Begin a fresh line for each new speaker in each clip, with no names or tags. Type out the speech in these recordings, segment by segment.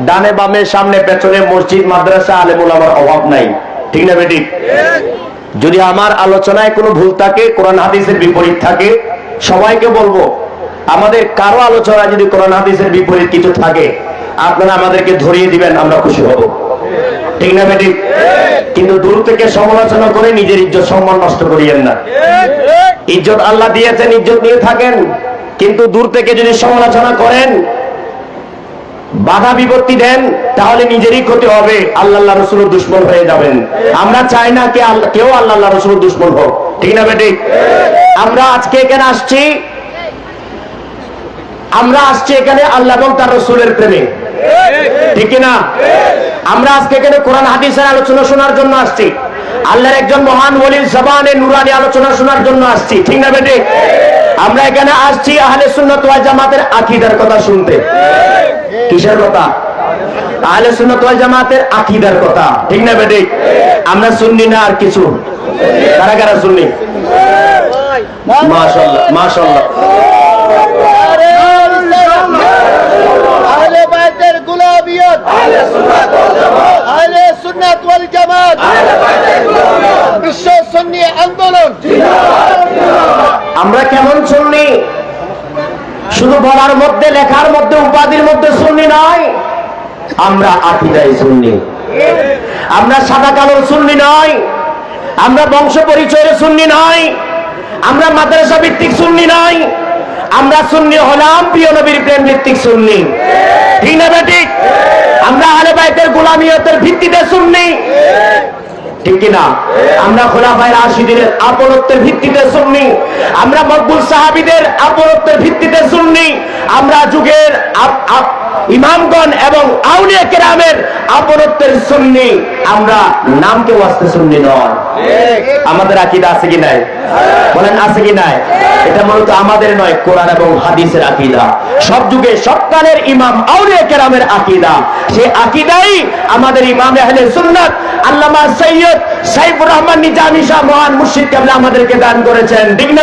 ডানে বামে, সামনে, পেছনে, মসজিদ, মাদ্রাসা, আলেমুল আমার অভাব নাই। ঠিক না বেটি? যদি আমার আলোচনায় কোনো ভুল থাকে, কোরআন হাদিসের বিপরীত থাকে, সবাইকে বলব, আমাদের কারও আলোচনা যদি কোরআন হাদিসের বিপরীত কিছু থাকে, আপনারা আমাদেরকে ধরিয়ে দিবেন, আমরা খুশি হব। ঠিক না বেটি? কিন্তু দূর থেকে সমালোচনা করে নিজের ইজ্জত, সম্মান নষ্ট করিয়েন না। ইজ্জত আল্লাহ দিয়েছেন, ইজ্জত নিয়ে থাকেন। কিন্তু দূর থেকে যদি সমালোচনা করেন বাধা বিপত্তি দেন, তাহলে নিজেরই ক্ষতি হবে। আল্লাহ রসুলের দুশ্মন হয়ে যাবেন। আমরা চাই না কেউ আল্লাহ রসুলের দুশ্মন হোক। ঠিক না বেটি? আমরা আজকে এখানে আসছি। আমরা আসছি এখানে আল্লাহ এবং তার রসুলের প্রেমে। ঠিক না আমরা আজকে এখানে কোরআন, হাদিসের আলোচনা শোনার জন্য আসছি। আল্লাহর একজন মহান ওলির জবানে নুরানি আলোচনা শোনার জন্য আসছি। ঠিক না বেটি? আমরা এখানে আসছি আহলে সুন্নাত ওয়াল জামাতের আকীদার কথা শুনতে। কিসের কথা? আহলে সুন্নাত ওয়াল জামাতের আকীদার কথা। ঠিক না বেটি? আমরা শুননি না আর কিছু। কারা কারা শুননি মাশাআল্লাহ মাশাআল্লাহ।
আহলে বাইতের গুলামিয়ত। আহলে সুন্নাত ওয়াল জামাত। বিশ্ব সুন্নি আন্দোলন।
আমরা কেমন শুননি শুধু বলার মধ্যে, লেখার মধ্যে, উপাধির মধ্যে শুননি নয়। আমরা আকিদাই শুননি আমরা সাদা কালোর শুননি নয়। আমরা বংশ পরিচয়ের শুননি নয়। আমরা মাদ্রাসা ভিত্তিক শুননি নয়। আমরা শুননি হলাম প্রিয় নবীর প্রেম ভিত্তিক শুননি ঠিক না ঠিক আমরা আলে বাইতের গোলামিয়তের ভিত্তিতে শুননি ঠিক কিনা? আমরা খোলাফায় রাশিদিনের আপনত্বের ভিত্তিতে শুননি আমরা মকবুল সাহাবিদের আপনত্বের ভিত্তিতে শুননি আমরা যুগের ইমামগণ এবং আউলিয়া কেরামের আপনত্বের শুননি আমরা নামকে ওয়াস্তে শুননি নয়। আমাদের আকিদা আছে কি নাই? বলেন আছে কি নাই? এটা মূলত আমাদের নয় কোরআন এবং হাদিসের আকিদা। সব যুগে সব কালের ইমাম আউলিয়া কেরামের আকিদা। সে আকিদাই আমাদের ইমাম আহলে সুন্নাত আল্লামা সৈয়দ সাইফুর রহমান নিজামী শাহ মহান মুর্শিদ কেবলা আমাদেরকে দান করেছেন। ঠিক না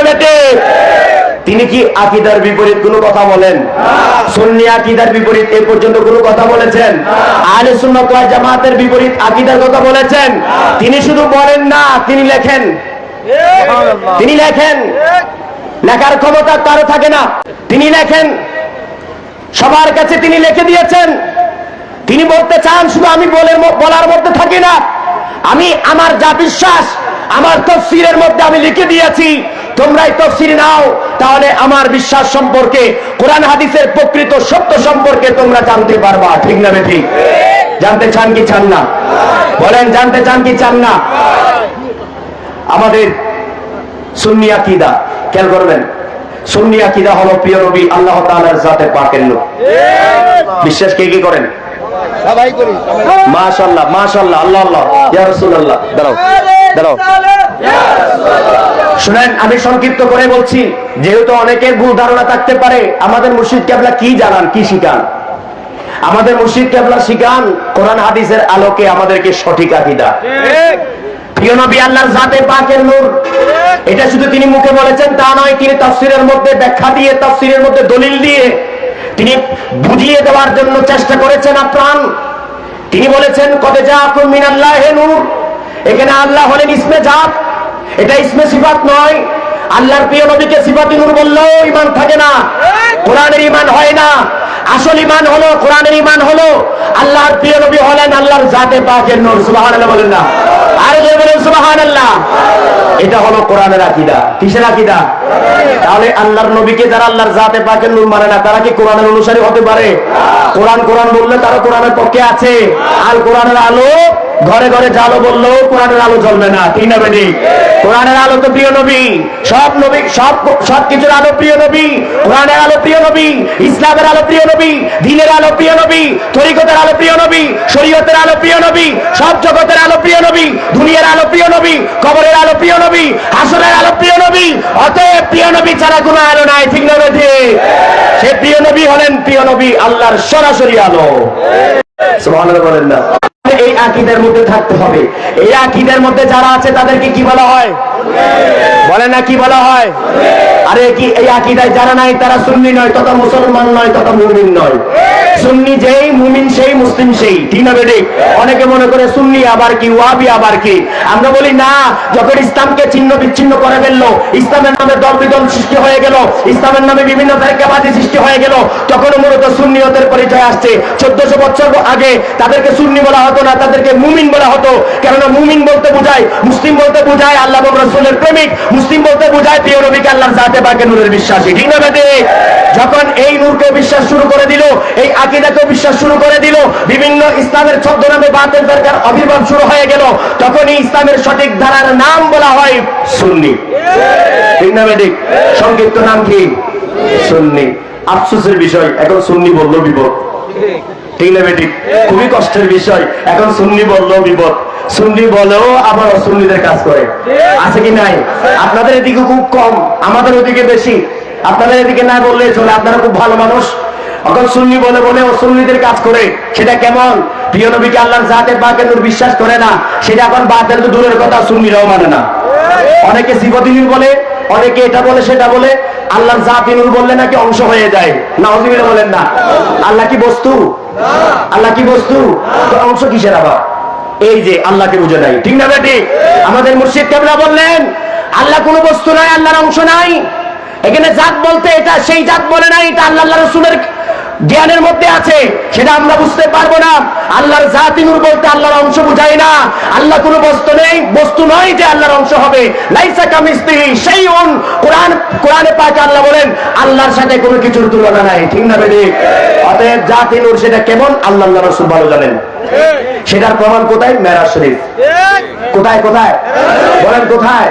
তিনি কি আকিদার বিপরীত কোনো কথা বলেন? সুন্নি আকিদার বিপরীত এ পর্যন্ত কোনো কথা বলেছেন? আহলে সুন্নাত জামাতের বিপরীত আকিদার কথা বলেছেন? তিনি শুধু বলেন না তিনি লেখেন। তিনি লেখেন। লেখার ক্ষমতা কারও থাকে না। তিনি লেখেন। সবার কাছে তিনি লিখে দিয়েছেন। তিনি বলতে চান শুধু আমি বলে বলার মধ্যে থাকি না। আমি আমার যা বিশ্বাস আমার তফসিরের মধ্যে আমি লিখে দিয়েছি। তোমরাই তফসির নাও তাহলে আমার বিশ্বাস সম্পর্কে কোরআন হাদিসের প্রকৃত সত্য সম্পর্কে তোমরা জানতে পারবা। ঠিক না ঠিক? জানতে চান কি চান না? বলেন জানতে চান কি চান না? আমাদের সুন্নি আকিদা খেয়াল করবেন সুন্নি আকিদা হলো প্রিয় নবী আল্লাহ তাআলার জাতে পাকের লোক বিশ্বাস কে কি করেন?
সবাই করি
মাশাআল্লাহ মাশাআল্লাহ আল্লাহ আল্লাহ। ইয়া রাসূলুল্লাহ দাঁড়াও দাঁড়াও। শুনেন আমি সংক্ষিপ্ত করে বলছি যেহেতু অনেকের ভুল ধারণা থাকতে পারে আমাদের মুর্শিদ কেবলা কি জানান কি শিখান? আমাদের মুর্শিদ কেবলা শিখান কোরআন হাদিসের আলোকে আমাদেরকে সঠিক আকিদা। প্রিয় নবী আল্লাহর জাতে পাকের নূর। এটা শুধু তিনি মুখে বলেছেন তা নয় তিনি তাফসিরের মধ্যে ব্যাখ্যা দিয়ে তাফসিরের মধ্যে দলিল দিয়ে তিনি বুঝিয়ে দেওয়ার জন্য চেষ্টা করেছেন আপ্রাণ। তিনি বলেছেন কবে যা মিন আল্লাহ নূর। এখানে আল্লাহ হলেন ইসমে জাত। এটা ইসমে সিফাত নয়। আল্লাহর প্রিয় নবীকে সিফাতি নূর বললেও ইমান থাকে না। কোরআনের ইমান হয় না। আসল ইমান হলো, কোরআনের ইমান হলো। আল্লাহর প্রিয় নবী হলেন আল্লাহর জাতে পাকের নূর, সুবহানাল্লাহ বলেন না। আর জোরে বলেন সুবহানাল্লাহ। এটা হলো কোরআনের আকীদা। কিসের আকীদা? তাহলে আল্লাহর নবীকে যারা আল্লাহর জাতে পাকের নূর মানে না, তারা কি কোরআনের অনুসারী হতে পারে? কোরআন কোরআন বললে তারা কোরআনের পক্ষে আছে। আর কোরআনের আলো ঘরে ঘরে জালো বললেও কোরআনের আলো জ্বলবে না, ঠিক না বেটি? কোরআনের আলো তো প্রিয় নবী। সব নবী, সব সব কিছুর আলো প্রিয় নবী। কোরআনের আলো প্রিয় নবী। ইসলামের আলো প্রিয় নবী, দিনের আলো প্রিয় নবী, তরিকতের আলো প্রিয় নবী, শরীয়তের আলো প্রিয় নবী, সব জগতের আলো প্রিয় নবী, দুনিয়ার আলো প্রিয় নবী, কবরের আলো প্রিয় নবী হাসরের আলো প্রিয় নবী, অতএব প্রিয় নবী ছাড়া কোনো আলো নাই, ঠিক না বেটি সে প্রিয় নবী হলেন প্রিয় নবী আল্লাহর সরাসরি আলো। বলেন না। এই আকিদের মধ্যে থাকতে হবে। এই আকিদের মধ্যে যারা আছে তাদেরকে কি বলা হয়? বলে না কি বলা হয়? আরে কি, এই আকিদায় যারা নাই, তারা সুন্নি নয় তথা মুসলমান নয় তথা মুমিন নয়। সুন্নি যেই, মুমিন সেই, মুসলিম সেই, ঠিক না বেটে? অনেকে মনে করে সুন্নি আবার কি ওয়াবি আবার কি? আমরা বলি, না, যখন ইসলামকে ছিন্ন বিচ্ছিন্ন করে ফেলল, ইসলামের নামে দল বিদল সৃষ্টি হয়ে গেল, ইসলামের নামে বিভিন্ন তারিকাবাদী সৃষ্টি হয়ে গেল তখন মূলত সুন্নিয়তের পরিচয় আসছে। চোদ্দশো বছর আগে তাদেরকে সুন্নি বলা হতো না, তাদেরকে মুমিন বলা হতো। কেননা মুমিন বলতে বোঝায়, মুসলিম বলতে বোঝায় আল্লাহ রসুলের প্রেমিক, মুসলিম বলতে বোঝায় প্রিয় নবীকে আল্লাহর জাতে পাকে নূরের বিশ্বাসী। ঠিক না যখন এই নূরকে বিশ্বাস শুরু করে দিল, এই আকিদাকে বিশ্বাস শুরু করে দিল, বিভিন্ন ইসলামের ছদ্মনামে বাতিল দরকার আবির্ভাব শুরু হয়ে গেল। তখনই ইসলামের সঠিক ধারার নাম বলা হয় সুন্নি। ঠিক না বেটে? সংক্ষিপ্ত নাম কি? সুন্নি। আফসোসের বিষয়, এখন সুন্নি বলল বিপদ। ঠিক খুবই কষ্টের বিষয়। এখন সুন্নি বললেও বিপদ। সুন্নি বলেও আবার অসুন্নিদের কাজ করে। আছে কি নাই? আপনাদের এদিকে খুব কম, আমাদের ওদিকে বেশি। আপনাদের এদিকে না বললে চলে, আপনারা খুব ভালো মানুষ। এখন সুন্নি বলে বলে অসুন্নিদের কাজ করে, সেটা কেমন? প্রিয় নবীকে আল্লাহর জাতের বাকে নূর বিশ্বাস করে না, সেটা এখন বাতের তো দূরের কথা সুন্নিরাও মানে না। অনেকে সিবদিনীর বলে, অনেকে এটা বলে, সেটা বলে, আল্লাহর জাতিনুর বললে নাকি অংশ হয়ে যায়। না বলেন না। আল্লাহ কি বস্তু? আল্লাহ কি বস্তু? অংশ কিসের আবার? এই যে আল্লাহকে বুঝে নাই। ঠিক না বেটি? আমাদের মুর্শিদ কেবলা বললেন, আল্লাহ কোনো বস্তু নাই, আল্লাহর অংশ নাই। এখানে জাত বলতে এটা, সেই জাত বলে নাই, এটা আল্লাহ রসুলের জ্ঞানের মধ্যে আছে, সেটা আমরা বুঝতে পারব না। আল্লাহর জাতি নূর বলতে আল্লাহর অংশ বুঝাই না। আল্লাহ কোনো বস্তু নেই, বস্তু নয় যে আল্লাহর অংশ হবে। লাইসা কামিস্তি সেই অন কোরআন, কোরআনে পাকে আল্লাহ বলেন, আল্লাহর সাথে কোনো কিছুর তুলনা নাই। ঠিক না বেদিক অতএব জাতি নূর সেটা কেমন? আল্লাহ আল্লাহ রসুল ভালো জানেন। সেটার প্রমাণ কোথায়? মেরাজ শরীফ। কোথায় কোথায়? বলেন কোথায়?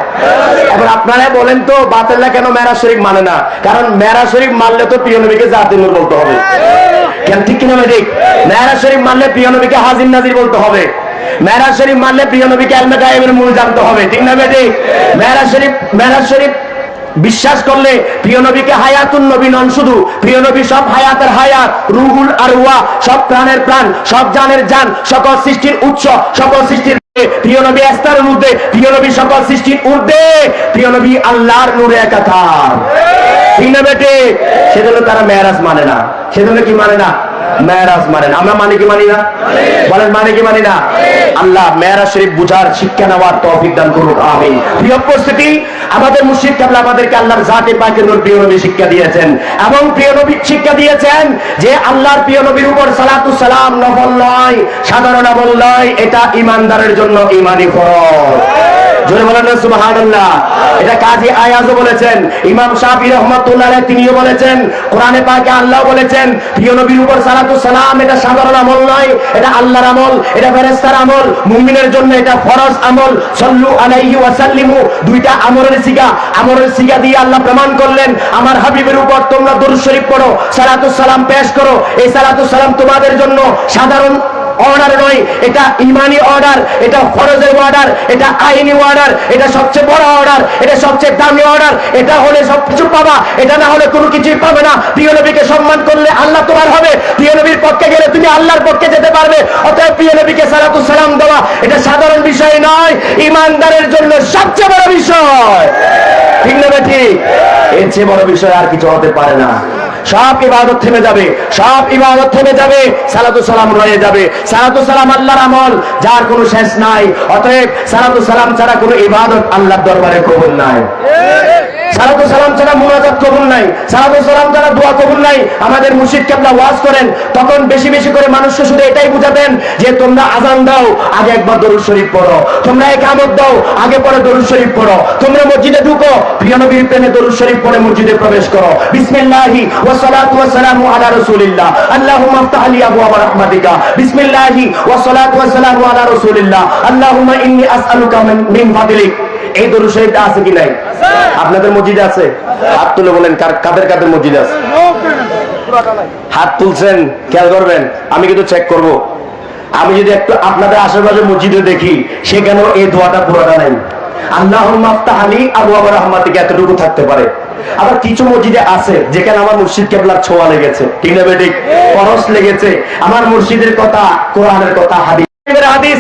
এখন আপনারা বলেন তো, বাতেল্লা কেন মেরা শরীফ মানে না? কারণ মেরা শরীফ মানলে তো প্রিয় নবীকে জাতির নূর বলতে হবে। কেন? ঠিক কিনা ঠিক? মেরা শরীফ মানলে প্রিয় নবীকে হাজির নাজির বলতে হবে। মেরাজ শরীফ মানলে প্রিয় নবীকে আলমে গায়েবের মূল জানতে হবে। ঠিক না বেটি মেরাজ শরীফ মেরাজ শরীফ বিশ্বাস করলে প্রিয় নবীকে হায়াতুন নবী নন শুধু। প্রিয় নবী সব হায়াতের হায়াত, রুহুল আরওয়া, সব প্রাণের প্রাণ, সব জানের জান, সকল সৃষ্টির উৎস, সকল সৃষ্টির প্রিয় নবী আস্তার ঊর্ধ্বে প্রিয় নবী সকল সৃষ্টির ঊর্ধ্বে প্রিয় নবী আল্লাহর নূরে একাকার। ঠিক না বেটে? সেজন্য তারা মেয়ারাজ মানে না। সেজন্য কি মানে না? মেয়ারাজ মানে না। আমরা মানে কি মানি না? বলেন মানে কি মানি না? আল্লাহ মেয়ারাজ শরীফ বুঝার শিক্ষা নেওয়ার তৌফিক দান করুক, আমিন। প্রিয় উপস্থিতি আমাদের মুর্শিদ কাবলা আমাদেরকে আল্লাহর জাতে নূর প্রিয় নবী শিক্ষা দিয়েছেন। এবং প্রিয় নবী শিক্ষা দিয়েছেন যে আল্লাহর প্রিয় নবীর উপর সালাতু সালাম নফল নয়, সাধারণ আমল নয়, এটা ইমানদারের জন্য ইমানি ফরজ। জোরে বলেন সুবহানাল্লাহ। এটা কাজী বলেছেন, ইমাম শাফি তিনিও বলেছেন, কোরআনে পাকে আল্লাহ বলেছেন, প্রিয় নবীর উপর সালাতু সালাম, এটা সাধারণ আমল নয়, এটা আল্লাহর আমল, এটা ফেরেশতার আমল, মুমিনের জন্য এটা ফরজ আমল। সাল্লু আলাইহি দুইটা সিগা সিগা দিয়ে আল্লাহ প্রমাণ করলেন, আমার হাবিবের উপর তোমরা দরুদ শরীফ পড়ো, সালাতু সালাম পেশ করো, এই সালাতু সালাম তোমাদের জন্য সাধারণ অর্ডার নয়, এটা ইমানি অর্ডার এটা ফরজের অর্ডার এটা আইনি অর্ডার এটা সবচেয়ে বড় অর্ডার এটা সবচেয়ে দামি অর্ডার এটা হলে সবকিছু পাবা, এটা না হলে কোনো কিছুই পাবে না। প্রিয় নবীকে সম্মান করলে আল্লাহ তোমার হবে। প্রিয় নবীর পক্ষে গেলে তুমি আল্লাহর পক্ষে যেতে পারবে। অতএব প্রিয় নবীকে সালাতু সালাম দেওয়া, এটা সাধারণ বিষয় নয়, ইমানদারের জন্য সবচেয়ে বড় বিষয়। ঠিক না ঠিক? এর চেয়ে বড় বিষয় আর কিছু হতে পারে না। সব ইবাদত থেমে যাবে, সব ইবাদত থেমে যাবে, সালাতু সালাম রয়ে যাবে। সালাতু সালাম আল্লাহর আমল, যার কোনো শেষ নাই। অতএব সালাতু সালাম ছাড়া কোনো ইবাদত আল্লাহর দরবারে কবুল নাই। সালাম ছাড়া কবুল নাই। সালাম ছাড়া দোয়া কবুল নাই। আমাদের কেবলা ওয়াজ করেন, তখন বেশি বেশি করে মানুষকে শুধু এটাই বুঝাতেন যে তোমরা আজান দাও, আগে একবার দরুদ শরীফ পড়ো। তোমরা একামত দাও, আগে পরে দরুদ শরীফ পড়ো। তোমরা মসজিদে ঢুকো, প্রিয় নবীর প্রেমে দরুদ শরীফ পড়ে মসজিদে প্রবেশ করো। বিসমিল্লাহি ওয়া আফতাহ লি আবওয়াব রাহমাতিকা বিসমিল্লাহি ওয়া সালাতু ওয়া সালামু আলা রাসূলিল্লাহ আল্লাহুম্মা ইন্নী আসআলুকা মিন- মিন ফাদলিক এই শরীফটা আছে কি নাই? আপনাদের মসজিদে আছে? হাত তুলে বলেন কাদের কাদের মসজিদে আছে? হাত তুলছেন খেয়াল করবেন আমি কিন্তু চেক করব। আমি যদি একটু আপনাদের আশেপাশে মসজিদে দেখি সেখানেও এই দোয়াটা পুরোটা নাই। আল্লাহ আলী আবু আবার রহমাতিকে এতটুকু থাকতে পারে। আবার কিছু মসজিদে আছে যেখানে আমার মুর্শিদ কেবলার ছোঁয়া লেগেছে। ঠিক না বেঠিক? খরচ লেগেছে। আমার মুর্শিদের কথা কোরআনের কথা হাদিস হাদিস।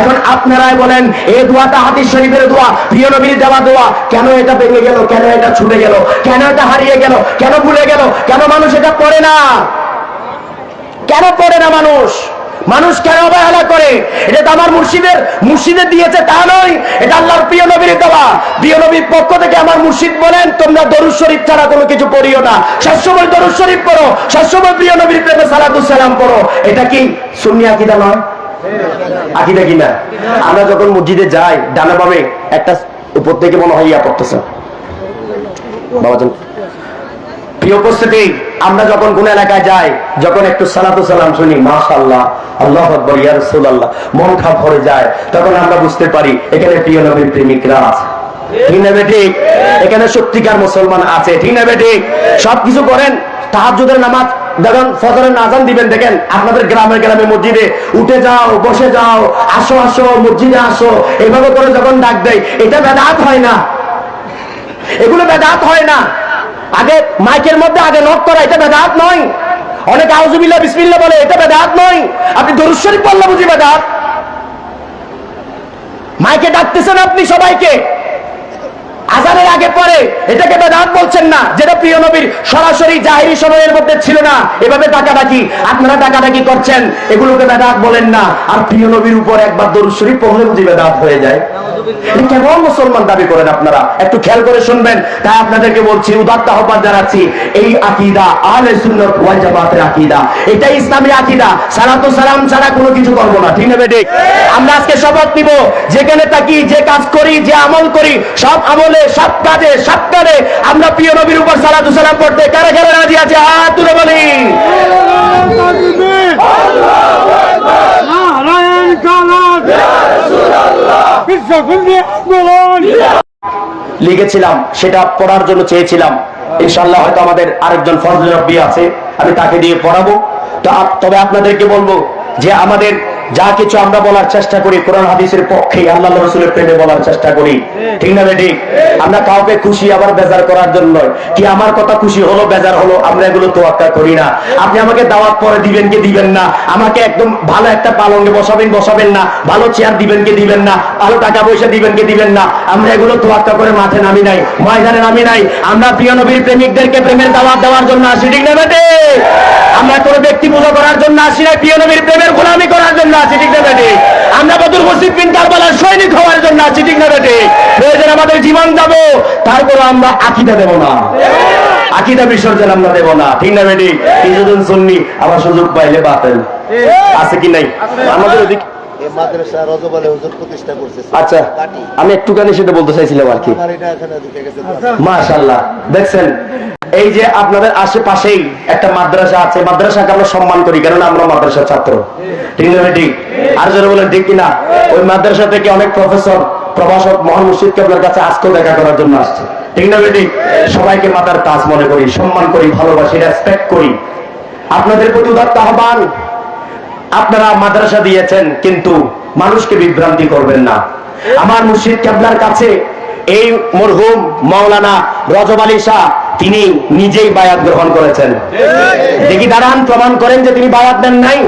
এখন আপনারাই বলেন দোয়াটা শরীফের দোয়া, প্রিয় নবীর দেওয়া দোয়া, কেন এটা ভেঙে গেল, কেন এটা ছুটে গেল, কেন এটা হারিয়ে গেল, কেন ভুলে গেল, কেন মানুষ এটা পড়ে না? কেন পড়ে না মানুষ? মানুষ কেন অবহেলা করে? এটা তো আমার মুর্শিদের মুর্শিদের দিয়েছে তা নয়। এটা আল্লাহর প্রিয় নবীর দেওয়া। প্রিয় নবীর পক্ষ থেকে আমার মুর্শিদ বলেন, তোমরা দরুদ শরীফ ছাড়া কোনো কিছু পড়িও না। সবসময় দরুদ শরীফ পড়ো। সবসময় প্রিয় নবীর প্রেমে সালাতুস সালাম পড়ো। এটা কি সুন্নি আকিদা নয়? আকিদা কিনা আমরা যখন মসজিদে যাই, ডানা পাবে একটা উপর থেকে মনে হয় ইয়া পড়তেছে। বাবাজন প্রিয় উপস্থিতি আমরা যখন কোন এলাকায় যাই, যখন একটু সালাতু সালাম শুনি, মাশাআল্লাহ, আল্লাহ ইয়া মন খাপ ভরে যায়, তখন আমরা বুঝতে পারি, এখানে প্রিয় নবীর প্রেমিকরা আছে। ঠিক না এখানে সত্যিকার মুসলমান আছে। ঠিক না সবকিছু করেন নামাজ দেখেন ফজরের নাজান দিবেন, দেখেন আপনাদের গ্রামে গ্রামে মসজিদে উঠে যাও, বসে যাও, আসো আসো, মসজিদে আসো এইভাবে করে যখন ডাক দেয়, এটা বেদাত হয় না। এগুলো বেদাত হয় না। আগে মাইকের মধ্যে, আগে নক করা, এটা বেদাত নয়। অনেক আউজুবিল্লাহ বিসমিল্লাহ বলে, এটা বেদাত নয়। আপনি দরুদ শরীফ পড়লে বুঝি বেদাত। মাইকে ডাকতেছেন আপনি সবাইকে। আজানের আগে পরে, এটাকে বেদাত বলছেন না। যেটা প্রিয় নবীর সরাসরি জাহিরি সময়ের মধ্যে ছিল না, এভাবে ডাকাডাকি, আপনারা ডাকাডাকি করছেন, এগুলোকে বেদাত বলেন না। আর প্রিয় নবীর উপর একবার দরুদ পড়লে বুঝি বেদাত হয়ে যায়। কেমন মুসলমান দাবি করেন আপনারা? একটু খেয়াল করে শুনবেন। তাই আপনাদেরকে বলছি উদাত্ত আহ্বান জানাচ্ছি এই আকিদা আহলে সুন্নাত ওয়াল জামাতের আকিদা। এটাই ইসলামী আকিদা। সালাতু সালাম ছাড়া কোনো কিছু করব না। ঠিক না বেঠিক আমরা আজকে শপথ নিব। যেখানে থাকি যে কাজ করি যে আমল করি সব আমলে সব কাজে সব কাজে আমরা প্রিয় নবীর উপর সালাতু সালাম পড়তে কারা কারা রাজি আছে? হাত তুলে বলি। লিখেছিলাম সেটা পড়ার জন্য চেয়েছিলাম। ইনশাল্লাহ হয়তো আমাদের আরেকজন ফজল রব্বি আছে আমি তাকে দিয়ে পড়াবো। তো তবে আপনাদেরকে বলব যে আমাদের যা কিছু আমরা বলার চেষ্টা করি, কোরআন হাদিসের পক্ষে আল্লাহ রসুলের প্রেমে বলার চেষ্টা করি। ঠিক না বেটি আমরা কাউকে খুশি আবার বেজার করার জন্য। কি আমার কথা খুশি হলো, বেজার হলো, আমরা এগুলো তোয়াক্কা করি না। আপনি আমাকে দাওয়াত পরে দিবেন কি দিবেন না? আমাকে একদম ভালো একটা পালঙ্গে বসাবেন বসাবেন না। ভালো চেয়ার দিবেন কি দিবেন না? ভালো টাকা পয়সা দিবেন কি দিবেন না? আমরা এগুলো তোয়াক্কা করে মাঠে নামি নাই, ময়দানে নামি নাই। আমরা প্রিয় নবীর প্রেমিকদেরকে প্রেমের দাওয়াত দেওয়ার জন্য আসি, ঠিক না আমরা কোনো ব্যক্তি পূজা করার জন্য আসি না প্রিয় নবীর প্রেমের গোলামি করার জন্য আসি ঠিক না বেটি। আমরা বদুর মসজিদ বিন কারবালার সৈনিক হওয়ার জন্য আছি ঠিক না বেটি। প্রয়োজন আমাদের জীবন যাব। তারপরে আমরা আকিদা দেব না। আকিদা বিসর্জন আমরা দেব না। ঠিক না বেটি? কিছুজন শুননি আবার সুযোগ পাইলে বাতেন আছে কি নাই? আমাদের ওদিক
এই মাদ্রাসা রজবালে হুজুর প্রতিষ্ঠা করছে
আচ্ছা আমি একটুখানি সেটা বলতে চাইছিলাম আর কি।
গেছে
মাশাল্লাহ দেখছেন এই যে আপনাদের আশেপাশেই একটা মাদ্রাসা আছে মাদ্রাসাকে আমরা সম্মান করি কেননা আমরা মাদ্রাসার ছাত্র। ঠিক না ঠিক? আর যারা বলেন ঠিক কিনা? ওই মাদ্রাসা থেকে অনেক প্রফেসর প্রভাষক মহান মুর্শিদ আপনার কাছে আজকেও দেখা করার জন্য আসছে। ঠিক না বেটি সবাইকে মাতার তাজ মনে করি সম্মান করি ভালোবাসি রেসপেক্ট করি। আপনাদের প্রতি উদাত্ত আহ্বান। আপনারা মাদ্রাসা দিয়েছেন, কিন্তু মানুষকে বিভ্রান্তি করবেন না। আমার মুর্শিদ কেবলার কাছে এই মরহুম মাওলানা রজব আলী শাহ, তিনি নিজেই বায়াত গ্রহণ করেছেন। দেখি দাঁড়ান, প্রমাণ করেন যে তিনি বায়াত দেন নাই।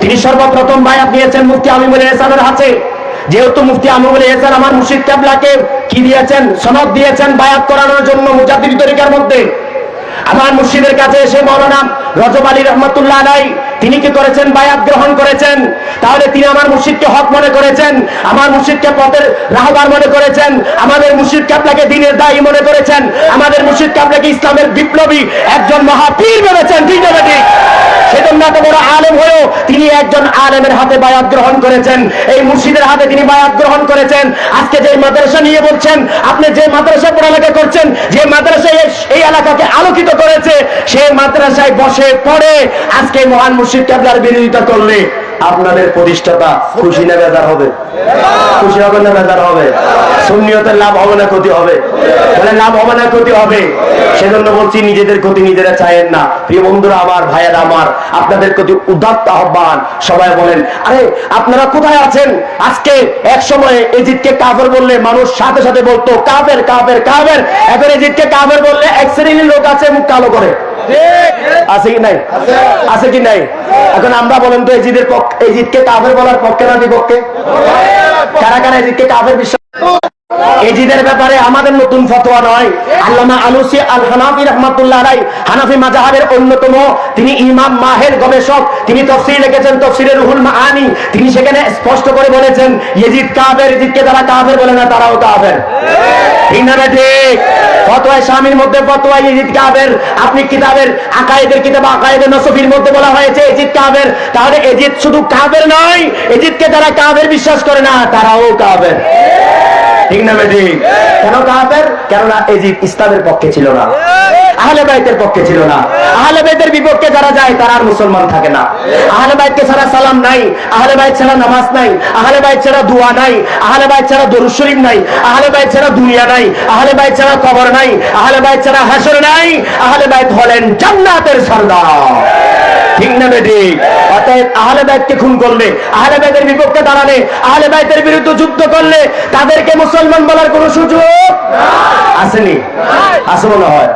তিনি সর্বপ্রথম বায়াত নিয়েছেন মুফতি আমিমুল এহসানের হাতে। যেহেতু মুফতি আমিমুল এহসান আমার মুর্শিদ কেবলাকে কি দিয়েছেন? সনদ দিয়েছেন বায়াত করানোর জন্য মুজাদ্দিদ তরিকার মধ্যে। আমার মুর্শিদের কাছে এসে মৌলানা রজব আলী রহমতুল্লাহ আলাই তিনি কি করেছেন? বায়াত গ্রহণ করেছেন। তাহলে তিনি আমার মুর্শিদকে হক মনে করেছেন, আমার মুর্শিদকে পথের রাহবার মনে করেছেন, আমাদের মুর্শিদ কাপলাকে দিনের দায়ী মনে করেছেন, আমাদের মুর্শিদ কাপলাকে ইসলামের বিপ্লবী একজন মহাপীর ভেবেছেন ঠিক না ঠিক সেজন্য এত বড় আলেম হয়েও তিনি একজন আলেমের হাতে বায়াত গ্রহণ করেছেন। এই মুর্শিদের হাতে তিনি বায়াত গ্রহণ করেছেন। আজকে যে মাদ্রাসা নিয়ে বলছেন, আপনি যে মাদ্রাসা পড়ালেখা করছেন, যে মাদ্রাসা এই- এই এলাকাকে আলোকিত করেছে, সেই মাদ্রাসায় বসে পড়ে আজকে মহান মুর্শিদ কাবলার বিরোধিতা করলে আপনাদের প্রতিষ্ঠাতা খুশি না বেজার হবে? খুশি হবে না বেজার হবে? সুন্নিয়তের লাভ হবে না ক্ষতি হবে? বলে লাভ হবে না ক্ষতি হবে? সেজন্য বলছি, নিজেদের ক্ষতি নিজেরা চায়েন না। প্রিয় বন্ধুরা আমার, ভাইয়েরা আমার, আপনাদের প্রতি উদাত্ত আহ্বান। সবাই বলেন, আরে, আপনারা কোথায় আছেন? আজকে এক সময়ে এজিদকে কাফের বললে মানুষ সাথে সাথে বলতো, কাফের কাফের কাফের। এখন এজিদকে কাফের বললে এক শ্রেণির লোক আছে, মুখ কালো করে। আছে কি নাই? আছে কি নাই? এখন আমরা বলেন তো এজিদের পক্ষে এজিদকে কাফের বলার পক্ষে না বিপক্ষে? কারা কারা এজিদকে কাফের বিশ্বাস এজিদের ব্যাপারে আমাদের নতুন ফতোয়া নয়। আল্লামা আলুসি আল হানাফি রহমাতুল্লাহ রাই হানাফি মাজাহাবের অন্যতম। তিনি ইমাম, মাহের গবেষক, তিনি তফসির লিখেছেন রুহুল তিনি সেখানে স্পষ্ট করে বলেছেন ইজিদকে বলে না, তারাও ঠিক না ঠিক? ফতোয়ায় স্বামীর মধ্যে ফতোয়া ইজিদ কাফের। আপনি কিতাবের আকায়েদের কিতাব, আকায়েদের নসফির মধ্যে বলা হয়েছে এজিদ কাফের। তাহলে এজিদ শুধু কাফের নয় এজিদকে যারা কাফের বিশ্বাস করে না, তারাও কাফের। ঠিক না বেটি? কেন কাফের? কেননা এজিদ ইসলামের পক্ষে ছিল না। আহলে বাইতের পক্ষে ছিল না। আহলে বাইতের বিপক্ষে যারা যায় তারা আর মুসলমান থাকে না। আহলে বাইতকে ছাড়া সালাম নাই। আহলে বাইত ছাড়া নামাজ নাই। আহলে বাইত ছাড়া দোয়া নাই। আহলে বাইত ছাড়া দরুদ শরীফ নাই। আহলে বাইত ছাড়া দুনিয়া নাই। আহলে বাইত ছাড়া কবর নাই। আহলে বাইত ছাড়া হাসর নাই। আহলে বাইত হলেন জান্নাতের সর্দার। ঠিক না বেটি? অতএব আহলে বাইতকে খুন করলে, আহলে বাইতের বিপক্ষে দাঁড়ালে, আহলে বাইতের বিরুদ্ধে যুদ্ধ করলে তাদেরকে মুসলমান বলার কোনো সুযোগ আসেনি? আছে মনে হয়?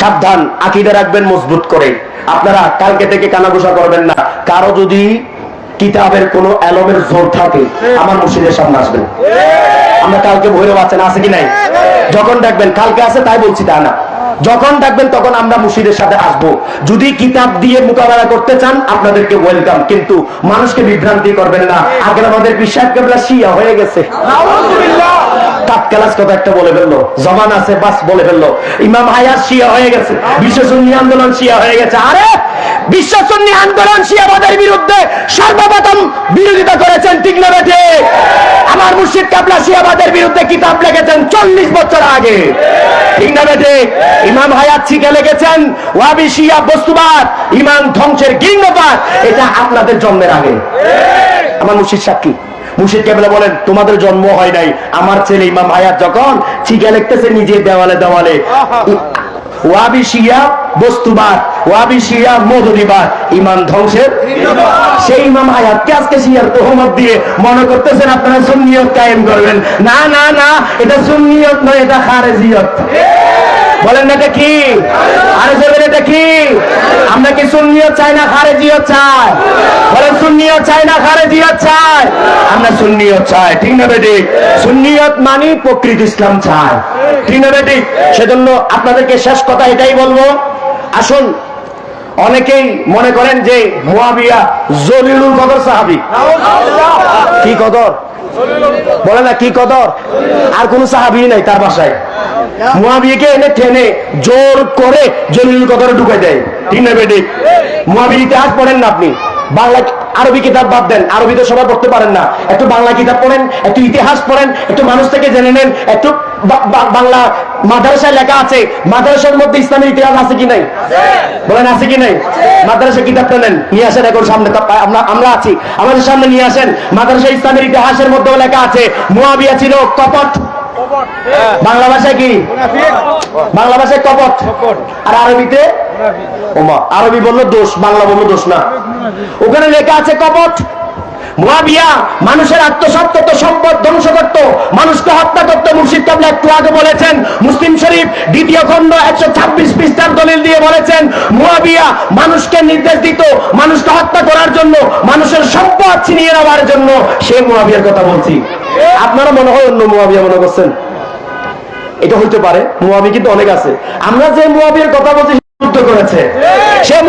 সাবধান, আকিদা রাখবেন, মজবুত করে। আপনারা কালকে থেকে কানাঘুষা করবেন না। কারও যদি কিতাবের কোন অ্যালমের জোর থাকে, আমার মসজিদের সামনে আসবেন। আমরা কালকে ভৈরব আছেন আছে কি নাই? যখন দেখবেন, কালকে আছে তাই বলছি তা না। যখন ডাকবেন, তখন আমরা মুর্শিদের সাথে আসব। যদি কিতাব দিয়ে মোকাবেলা করতে চান, আপনাদেরকে ওয়েলকাম কিন্তু মানুষকে বিভ্রান্তি করবেন না। আগে আমাদের বিশ্বাস কেবলা শিয়া হয়ে গেছে। শিয়াবাদের বিরুদ্ধে কিতাব লিখেছেন চল্লিশ বছর আগে। ঠিক না বেঠে ইমাম হায়াত শিখে লিখেছেন, ওয়াবি শিয়া বস্তুবাদ ইমান ধ্বংসের গিঙ্গবাদ এটা আপনাদের জন্মের আগে। আমার মুর্শিদ সাক্ষী। মুর্শিদ কেবলা বলেন, তোমাদের জন্ম হয় নাই। আমার ছেলে ইমাম হায়াত যখন চিকা লিখতেছে নিজে দেওয়ালে দেওয়ালে। মনে আপনারা সুন্নিয়ত কায়েম করবেন। না না না, এটা সুন্নিয়ত নয়, এটা খারেজিয়ত। বলেন না এটা কি? আরে বলেন এটা কি? আমরা কি সুন্নিয়ত চাই না খারেজিয়ত চাই? বলেন, সুন্নিয়ত চাই না খারেজিয়ত চাই? আমরা সুন্নিয়ত চাই, ঠিক না বেটি? সুন্নিয়ত মানি প্রকৃত ইসলাম চাই, ঠিক না বেটি? সেজন্য আপনাদেরকে শেষ কথা এটাই বলব। আসুন, অনেকেই মনে করেন যে মুয়াবিয়া জলিলুল কদর সাহাবি। কি কদর? বলে না, কি কদর? আর কোন সাহাবি নাই তার বাসায়। মহাবিকে এনে টেনে জোর করে জলিল কদরে ঢুকাই দেয়। ঠিক না বেটি? মুয়াবির ইতিহাস পড়েন না আপনি। বাংলা আরবি কিতাব বাদ দেন। আরবিতে সবাই পড়তে পারেন না। একটু বাংলা কিতাব পড়েন, একটু ইতিহাস পড়েন, একটু মানুষ থেকে জেনে নেন, একটু বাংলা মাদ্রাসায় লেখা আছে, মাদ্রাসার মধ্যে ইসলামের ইতিহাস আছে কি নাই? বলেন, আছে কি নাই? মাদ্রাসা কিতাবটা নেন, নিয়ে আসেন এখন সামনে আমরা আছি। আমাদের সামনে নিয়ে আসেন মাদ্রাসা ইসলামের ইতিহাসের মধ্যেও লেখা আছে, মুয়াবিয়া ছিল কপট। বাংলা ভাষায় কি? বাংলা ভাষায় কপট। আর আরবিতে? আরবি বলল দোষ, বাংলা বলল দোষ না। ওখানে লেখা আছে কপট। মুয়াবিয়া, মানুষের আত্মসত্ত্ব সম্পদ, ধ্বংস করত। মানুষকে হত্যা করত মুর্শিদ কাবলা। একটু আগে বলেছেন, মুসলিম শরীফ দ্বিতীয় খণ্ড একশো ছাব্বিশ পৃষ্ঠার দলিল দিয়ে বলেছেন, মুয়াবিয়া মানুষকে নির্দেশ দিত, মানুষকে হত্যা করার জন্য, মানুষের সম্পদ ছিনিয়ে নেওয়ার জন্য। সে মুয়াবিয়ার কথা বলছি। আপনারা মনে হয় অন্য মুয়াবিয়া মনে করছেন? এটা হইতে পারে, মোয়াবি কিন্তু অনেক আছে। আমরা যে মুয়াবির কথা বলছি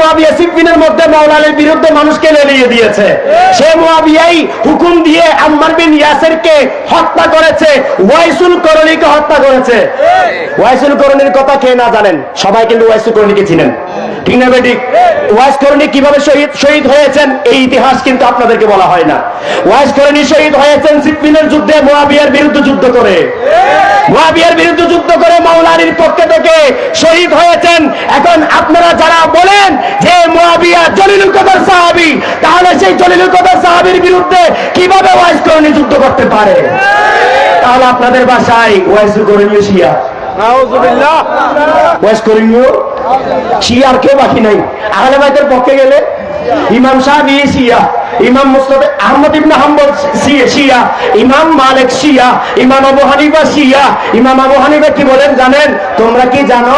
মুয়াবিয়া সিফিনের মধ্যে মাওলানের বিরুদ্ধে মানুষকে লেলিয়ে দিয়েছে। সে মুয়াবিয়াই হুকুম দিয়ে আম্মার বিন ইয়াসেরকে হত্যা করেছে ওয়াইসুল করণীকে হত্যা করেছে। ওয়াইসুল করণীর কথা কে না জানেন? সবাই কিন্তু ওয়াইসুল করণীকে চিনেন। ঠিক না বেঠিক ওয়াইস করণী কীভাবে শহীদ শহীদ হয়েছেন এই ইতিহাস কিন্তু আপনাদেরকে বলা হয় না। ওয়াইস করণী শহীদ হয়েছেন সিপিনের যুদ্ধে মোয়াবিয়ার বিরুদ্ধে যুদ্ধ করে। মোয়াবিয়ার বিরুদ্ধে যুদ্ধ করে মাওলানির পক্ষে থেকে শহীদ হয়েছেন। এখন আপনারা যারা বলেন যে মোয়াবিয়া জলিলুল কদর সাহাবি তাহলে সেই জলিলুল কদর সাহাবির বিরুদ্ধে কীভাবে ওয়াইস করণী যুদ্ধ করতে পারে? তাহলে আপনাদের বাসায় ওয়াইস করণীয় শিয়া ওয়াইস করণীয় শিয়ার কেউ বাকি নাই। আহলে বাইতের পক্ষে গেলে ইমাম সাহাবি শিয়া, ইমাম মুসলিম আহমদ ইবনে হাম্বল শিয়া, ইমাম মালিক শিয়া, ইমাম আবু হানিফা শিয়া, ইমাম আবু হানিফা কি বলেন জানেন? তোমরা কি জানো?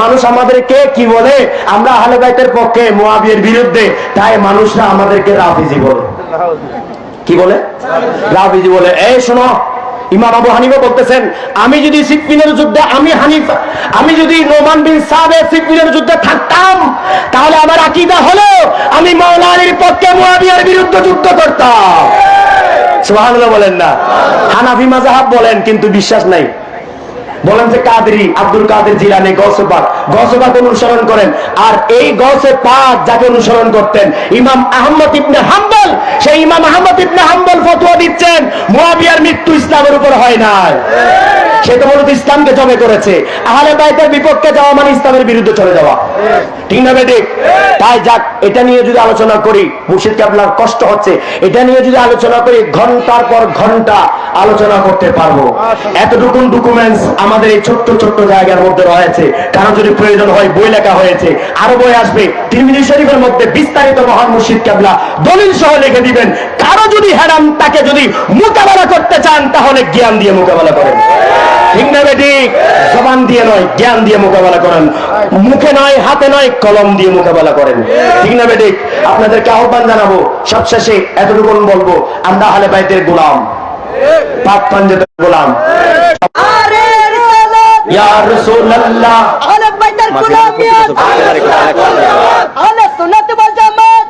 মানুষ আমাদেরকে কি বলে? আমরা আহলে বাইতের পক্ষে মুয়াবিয়ার বিরুদ্ধে, তাই মানুষরা আমাদেরকে রাফিজি বলে। কি বলে? রাফিজি বলে, এই শোনো ইমাম আবু হানিফা বলতেছেন, আমি যদি সিপিনের যুদ্ধে, আমি হানিফ, আমি যদি নোমান বিন সাহেব সিপিনের যুদ্ধে থাকতাম, তাহলে আমার আকীদা হলো, আমি মৌলানির পক্ষে মুয়াবিয়ার বিরুদ্ধে যুদ্ধ করতাম। বলেন না। হানাফি মাজাহাব বলেন, কিন্তু বিশ্বাস নাই। বলেন যে কাদেরি, আব্দুল কাদের জিলানি গৌসে পাক অনুসরণ করেন। আর এই গসে পাক যাকে অনুসরণ করতেন, ইমাম আহমদ ইবনে হাম্বল, সেই ইমাম আহমদ ইবনে হাম্বল ফতুয়া দিচ্ছেন, মুয়াবিয়ার মৃত্যু ইসলামের উপর হয় নাই। সে তো মূলত ইসলামকে জবে করেছে। আহলে বাইতের বিপক্ষে যাওয়া মানে ইসলামের বিরুদ্ধে চলে যাওয়া। ঠিক না বেদিক তাই যাক এটা নিয়ে যদি আলোচনা করি মুর্শিদকে আপনার কষ্ট হচ্ছে। এটা নিয়ে যদি আলোচনা করি ঘণ্টার পর ঘণ্টা আলোচনা করতে পারব। এতটুকু ডকুমেন্টস আমাদের এই ছোট্ট ছোট্ট জায়গার মধ্যে রয়েছে। কারও যদি প্রয়োজন হয় বই লেখা হয়েছে। আরও বই আসবে। তিরমিজি শরীফের মধ্যে বিস্তারিত মহান মুর্শিদ কেবলা দলিল সহ লিখে দিবেন। কারও যদি হেরাম তাকে যদি মোকাবেলা করতে চান তাহলে জ্ঞান দিয়ে মোকাবেলা করেন। ঠিক না বেঠিক জবান দিয়ে নয় জ্ঞান দিয়ে মোকাবেলা করেন। মুখে নয় হাতে নয় কলম দিয়ে মোকাবেলা করেন। ঠিক না বেঠিক আপনাদেরকে আহ্বান জানাব সবশেষে এতটুকু বলব আমরা আহলে বাইতের গোলাম। পাক পাঞ্জাবের গোলাম। ইয়া রাসূলুল্লাহ।
আহলে বাইতের গোলামিয়ত আহলে সুন্নাত ওয়াল জামাত।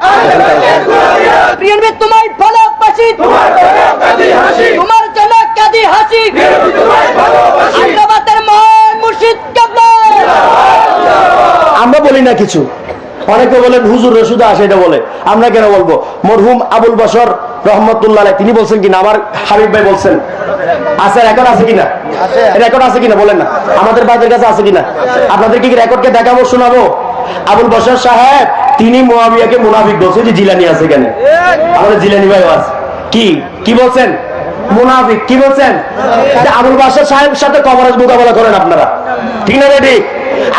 প্রিয় নবী তোমার ভালোবাসি। তোমার হাসি। আগ্রাবাদের কাবলা।
আমরা বলি না কিছু। অনেকে বলেন হুজুর শুধু আসে এটা বলে। আমরা কেন বলব? মরহুম আবুল বসর রহমতুল্লাহ তিনি বলছেন কিনা? আমার হাবিব ভাই বলছেন। আছে রেকর্ড আছে কিনা? রেকর্ড আছে কিনা? বলেন না। আমাদের বাদের কাছে আছে কিনা? আপনাদের কি রেকর্ডকে দেখাবো শোনাবো? আবুল বসর সাহেব তিনি মোয়াবিয়াকে মুনাফিক বলছে যে জিলানি আছে কেন আমাদের জিলানি ভাই আছে। কি? কি বলছেন? মুনাফিক কি বলছেন? আবুল বাসার সাহেবের সাথে কভারেজ মোকাবেলা করেন আপনারা। ঠিক না রেডি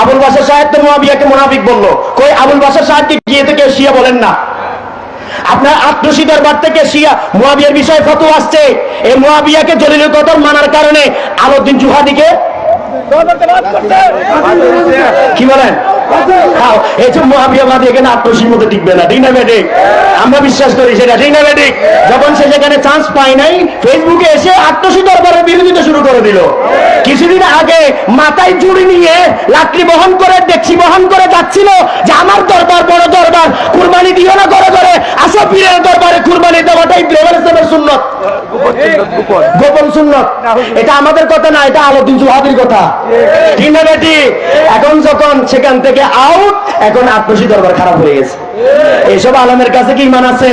আবুল বাসার সাহেব তো মুয়াবিয়াকে মুনাফিক বলল। কই আবুল বাসার সাহেবকে গিয়ে থেকে শিয়া বলেন না? আপনার আত্মসী দরবার থেকে শিয়া মুয়াবিয়ার বিষয়ে ফটো আসছে। এই মুয়াবিয়াকে জলিল কদর মানার কারণে আলোদ্দিন জুহাদিকে কি বলেন? ফেসবুকে এসে শুরু করে দিল। কিছুদিন আগে মাথায় জুড়ি নিয়ে লাকড়ি বহন করে ডেকসি বহন করে যাচ্ছিল যে আমার দরবার বড় দরবার কুরবানি দিও না করে করে আসো পীরের দরবারে কুরবানি দেওয়াটাই ইব্রাহিম ইসলামের সুন্নত। গোপন সুন্নত এটা আমাদের কথা না এটা আলোদিন জুহাবির কথা। ঠিক। না বেটি? এখন যখন সেখান থেকে আউট এখন আত্মসী দরবার খারাপ হয়ে গেছে। এইসব আলমের কাছে কি ইমান আছে?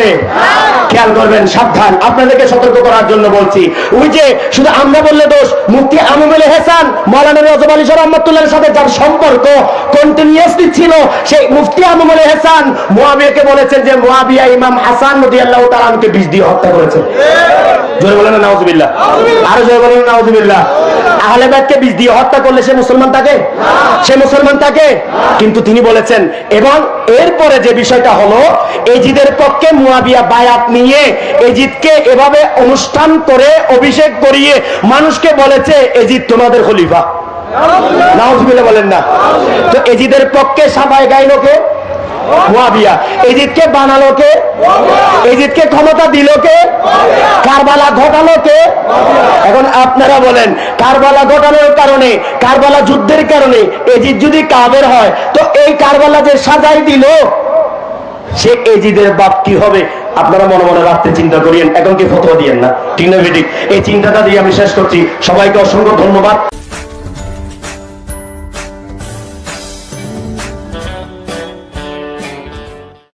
খেয়াল করবেন, সাবধান। আপনাদেরকে সতর্ক করার জন্য বলছি, ওই যে শুধু আমরা বললে দোষ, মুফতি আমুল হেসান, মৌলানা রজব আলী রহমতুল্লাহর সাথে যার সম্পর্ক কন্টিনিউয়াসলি ছিল, সেই মুফতি হেসান বলেছেন যে ইমাম হাসান তালামকে বিষ দিয়ে হত্যা করেছে। বলেন নাউজুবিল্লাহ। আরও বলেন নাউজুবিল্লাহ। বিষ দিয়ে হত্যা করলে সে মুসলমান থাকে? সে মুসলমান থাকে? কিন্তু তিনি বলেছেন, এবং এরপরে যে বিষয়টা হলো, এজিদের পক্ষে মুয়াবিয়া বায়াত নিয়ে এজিদকে এভাবে অনুষ্ঠান করে অভিষেক করিয়ে মানুষকে বলেছে, এজিদ তোমাদের খলিফা। বলেন না। তো এজিদের পক্ষে সাফাই গাইল কে? মুয়াবিয়া। এজিদকে বানালো কে? এজিদকে ক্ষমতা দিল কে? কারবালা ঘটালো কে? এখন আপনারা বলেন, কারবালা ঘটানোর কারণে, কারবালা যুদ্ধের কারণে এজিদ যদি কাবের হয়, তো এই কারবালা যে সাজাই দিল সে এজিদের বাপ কি হবে? আপনারা মনে মনে রাখতে চিন্তা করিয়েন। এখন কি ফতোয়া দিয়েন না? ঠিক এই চিন্তাটা দিয়ে আমি শেষ করছি। সবাইকে অসংখ্য ধন্যবাদ।